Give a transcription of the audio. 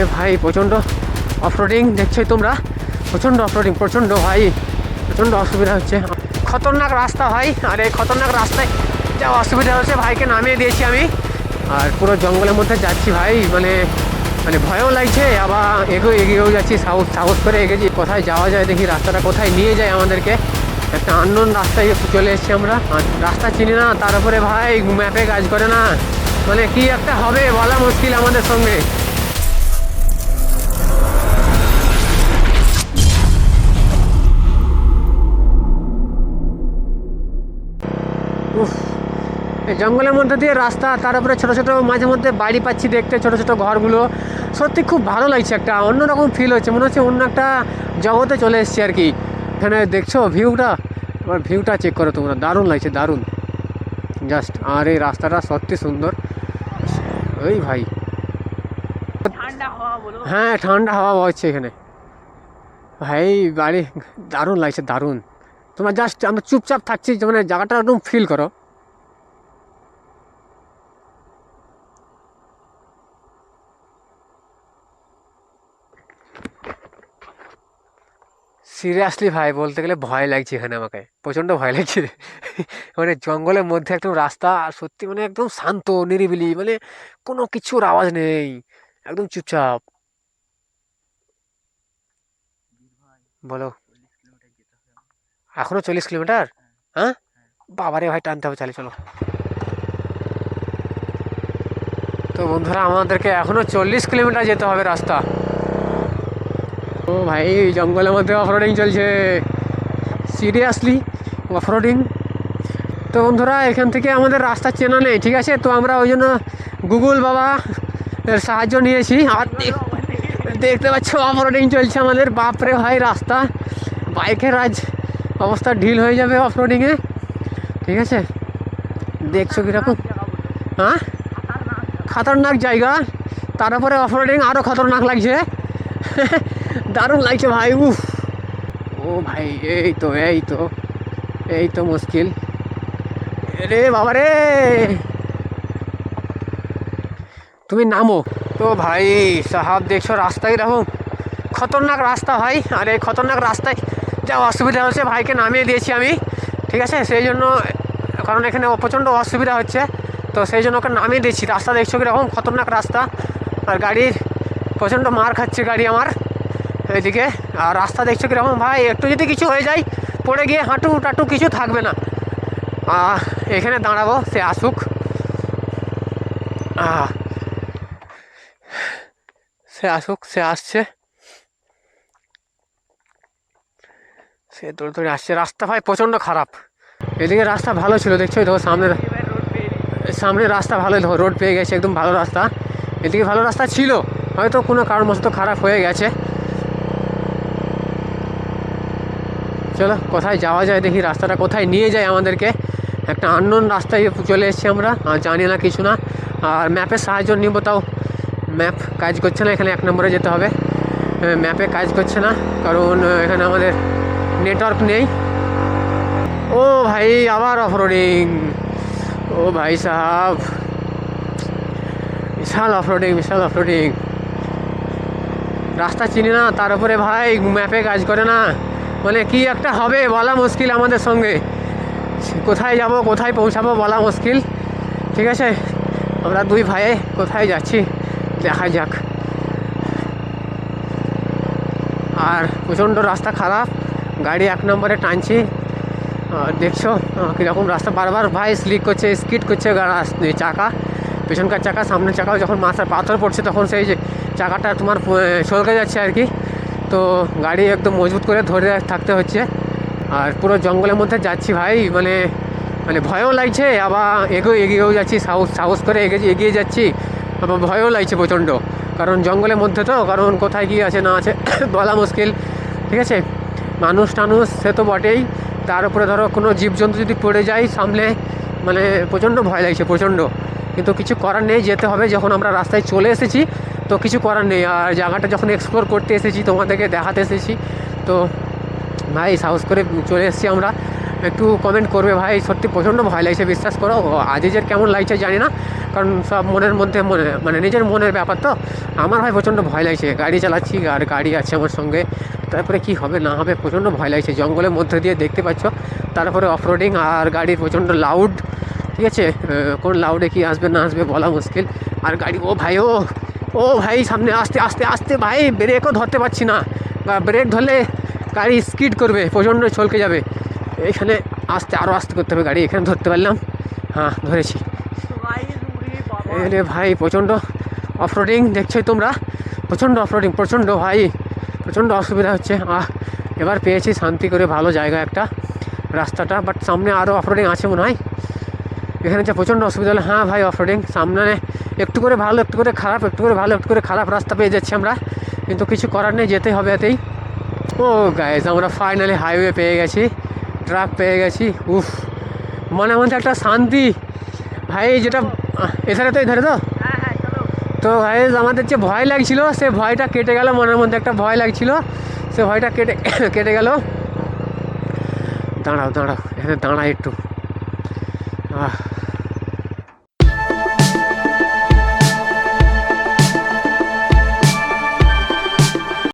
আরে ভাই, প্রচণ্ড অফরোডিং দেখছোই তোমরা। প্রচণ্ড অফরোডিং প্রচণ্ড ভাই, প্রচণ্ড অসুবিধা হচ্ছে। খতরনাক রাস্তা ভাই, আর এই খতরনাক রাস্তায় যা অসুবিধা হচ্ছে ভাইকে নামিয়ে দিয়েছি আমি। আর পুরো জঙ্গলের মধ্যে যাচ্ছি ভাই মানে মানে ভয়ও লাগছে, আবার এগিয়ে, এগিয়েও যাচ্ছি, সাহস সাহস করে এগেছি। কোথায় যাওয়া যায় দেখি, রাস্তাটা কোথায় নিয়ে যায় আমাদেরকে। একটা আননোন রাস্তায় চলে এসেছি আমরা। রাস্তা চিনি না, তার উপরে ভাই ম্যাপে কাজ করে না। মানে কি একটা হবে বলা মুশকিল আমাদের সঙ্গে। উফ জঙ্গলের মধ্যে দিয়ে রাস্তা তার উপরে ছোটো ছোটো মাঝে মধ্যে বাড়ি পাচ্ছি দেখতে ছোটো ছোটো ঘরগুলো। সত্যি খুব ভালো লাগছে একটা অন্যরকম ফিল হচ্ছে মনে হচ্ছে অন্য একটা জগতে চলে এসেছি আর কি। এখানে দেখছ ভিউটা এবার ভিউটা চেক করো তোমরা দারুণ লাগছে দারুণ। জাস্ট আর এই রাস্তাটা সত্যি সুন্দর। ওই ভাই। ঠান্ডা হওয়া বলো। হ্যাঁ ঠান্ডা হাওয়া বইছে এখানে। ভাই বাড়ি দারুণ লাগছে দারুণ। তোমরা জাস্ট আমরা চুপচাপ থাকছি মানে জায়গাটা একদম ফিল করো। সিরিয়াসলি ভাই, বলতে গেলে ভয় লাগছে এখানে আমাকে। প্রচণ্ড ভয় লাগছে। মানে জঙ্গলের মধ্যে একদম রাস্তা সত্যি মানে একদম শান্ত, নিরিবিলি মানে কোনো কিছুর আওয়াজ নেই। একদম চুপচাপ। বলো। এখনও চল্লিশ কিলোমিটার? হ্যাঁ? বাবারে ভাই, টানতে হবে চালে চলো। তো বন্ধুরা, আমাদেরকে এখনও চল্লিশ কিলোমিটার যেতে হবে রাস্তা। ও ভাই জঙ্গলের মধ্যে অফরোডিং চলছে। সিরিয়াসলি অফরোডিং তো বন্ধুরা, এখান থেকে আমাদের রাস্তা চেনা নেই, ঠিক আছে? তো আমরা ওই জন্য গুগল বাবা এর সাহায্য নিয়েছি। আর দেখতে পাচ্ছ অফরোডিং চলছে আমাদের। বাপরে ভাই, রাস্তা। বাইকের আজ অবস্থা ঢিল হয়ে যাবে অফরোডিংয়ে ঠিক আছে? দেখছ কীরকম? হ্যাঁ? খতরনাক জায়গা। তারপরে অফরোডিং আরও খতরনাক লাগছে। দারুণ লাগছে ভাই, উফ। ও ভাই, এই তো এই তো এই তো মুশকিল। রে বাবা রে! তুমি নামো। তো ভাই, সাহাব দেখছ রাস্তায় এরকম খতরনাক রাস্তা ভাই আর এই খতরনাক রাস্তায় যা অসুবিধা হচ্ছে ভাইকে নামিয়ে দিয়েছি আমি, ঠিক আছে? সেই জন্য, কারণ এখানে প্রচণ্ড অসুবিধা হচ্ছে, তো সেই জন্য ওকে নামিয়ে দিয়েছি। রাস্তা দেখছ কীরকম? খতরনাক রাস্তা, আর গাড়ির প্রচণ্ড মার খাচ্ছে গাড়ি আমার এইদিকে আর রাস্তা দেখছ কীরকম? ভাই, একটু যদি কিছু হয়ে যায়, পড়ে গিয়ে হাঁটু টাটু কিছু থাকবে না। এখানে দাঁড়াবো, সে আসুক। সে আসুক, সে আসছে। সে দৌড়ে দৌড়ে আসছে। রাস্তা ভাই প্রচণ্ড খারাপ। এদিকে রাস্তা ভালো ছিল দেখছ দেখো সামনে। সামনে রাস্তা ভালো দেখো রোড পেয়ে গেছে, একদম ভালো রাস্তা। এদিকে ভালো রাস্তা ছিল, হয়তো কোনো কারণবশত খারাপ হয়ে গেছে। চলো, কোথায় যাওয়া যায় দেখি, রাস্তাটা কোথায় নিয়ে যায় আমাদেরকে। একটা আননোন রাস্তায় চলে এসেছি আমরা, আর জানি না কিছু না। আর ম্যাপের সাহায্য নিব তাও। ম্যাপ কাজ করছে না, এখানে এক নম্বরে যেতে হবে। ম্যাপে কাজ করছে না, কারণ এখানে আমাদের নেটওয়ার্ক নেই। ও ভাই, আবার অফরোডিং ও ভাই সাহাব। বিশাল অফরোডিং বিশাল অফরোডিং রাস্তা চিনি না, তার উপরে ভাই ম্যাপে কাজ করে না। মানে কি একটা হবে, বলা মুশকিল আমাদের সঙ্গে। কোথায় যাব, কোথায় পৌঁছাবো, বলা মুশকিল। ঠিক আছে? আমরা দুই ভাইয়ে কোথায় যাচ্ছি, দেখা যাক। আর প্রচণ্ড রাস্তা খারাপ। গাড়ি এক নম্বরে টানছি। দেখছ কীরকম রাস্তা। বারবার ভাই স্লিক করছে, স্কিড করছে চাকা। পেছনকার চাকা, সামনের চাকাও যখন মাথার পাথর পড়ছে, তখন সেই যে চাকাটা তোমার সরকে যাচ্ছে আর কি। তো গাড়ি একদম মজবুত করে ধরে থাকতে হচ্ছে। আর পুরো জঙ্গলের মধ্যে যাচ্ছি ভাই মানে মানে ভয়ও লাগছে, আবার এগিয়ে এগিয়েও যাচ্ছি, সাহস সাহস করে এগিয়ে এগিয়ে যাচ্ছি। আবার ভয়ও লাগছে প্রচণ্ড। কারণ জঙ্গলের মধ্যে তো, কারণ কোথায় কী আছে না আছে, বলা মুশকিল। ঠিক আছে? মানুষ টানুষ, সে তো বটেই। তার উপরে ধরো কোনো জীবজন্তু যদি পড়ে যায় সামনে মানে প্রচণ্ড ভয় লাগছে, প্রচণ্ড। কিন্তু কিছু করার নেই, যেতে হবে। যখন আমরা রাস্তায় চলে এসেছি, তো কিছু করার নেই। আর জায়গাটা যখন এক্সপ্লোর করতে এসেছি, তোমাদেরকে দেখাতে এসেছি, তো ভাই সাহস করে চলে এসেছি আমরা। একটু কমেন্ট করবে ভাই, সত্যি প্রচণ্ড ভয় লাগছে, বিশ্বাস করো। আজিজের কেমন লাগছে জানি না, কারণ সব মনের মধ্যে মনে মানে নিজের মনের ব্যাপার তো। আমার ভাই প্রচণ্ড ভয় লাগছে, গাড়ি চালাচ্ছি আর গাড়ি আছে আমার সঙ্গে। তারপরে কি হবে, না হবে, প্রচণ্ড ভয় লাগছে। জঙ্গলের মধ্যে দিয়ে দেখতে পাচ্ছ, তারপরে অফরোডিং আর গাড়ির প্রচণ্ড লাউড ঠিক আছে? কোন লাউডে কি আসবে, না আসবে বলা মুশকিল। আর গাড়ি, ও ভাই, ও ও ভাই, সামনে আস্তে আস্তে আস্তে ভাই ব্রেকও ধরতে পারছি না। বা ব্রেক ধরলে গাড়ি স্কিড করবে, প্রচণ্ড ছলকে যাবে। এখানে আস্তে আরও আস্তে করতে হবে গাড়ি, এখানে ধরতে পারলাম। হ্যাঁ ধরেছি। এরে ভাই, প্রচণ্ড অফরোডিং দেখছোই তোমরা? প্রচণ্ড অফরোডিং প্রচণ্ড ভাই, প্রচণ্ড অসুবিধা হচ্ছে। আহ, এবার পেয়েছি শান্তি করে ভালো জায়গা একটা রাস্তাটা বাট সামনে আরও অফরোডিং আছে মনে হয়। এখানে যে প্রচণ্ড অসুবিধা হলো হ্যাঁ ভাই অফরোডিং সামনে একটু করে ভালো, একটু করে খারাপ, একটু করে ভালো, একটু করে খারাপ রাস্তা পেয়ে যাচ্ছি আমরা। কিন্তু কিছু করার নেই, যেতে হবে এতেই। ও গাইজ আমরা ফাইনালি হাইওয়ে পেয়ে গেছি। ট্রাক পেয়ে গেছি। উফ মনে মধ্যে একটা শান্তি। ভাই যেটা এছাড়া এধারে তো এধারে তো? হ্যাঁ হ্যাঁ তো ভাই আমাদের যে ভয় লাগছিল সে ভয়টা কেটে গেল মনের মধ্যে একটা ভয় লাগছিল। সে ভয়টা কেটে কেটে গেল। দাঁড়াও দাঁড়াও এখানে দাঁড়াই একটু। আহ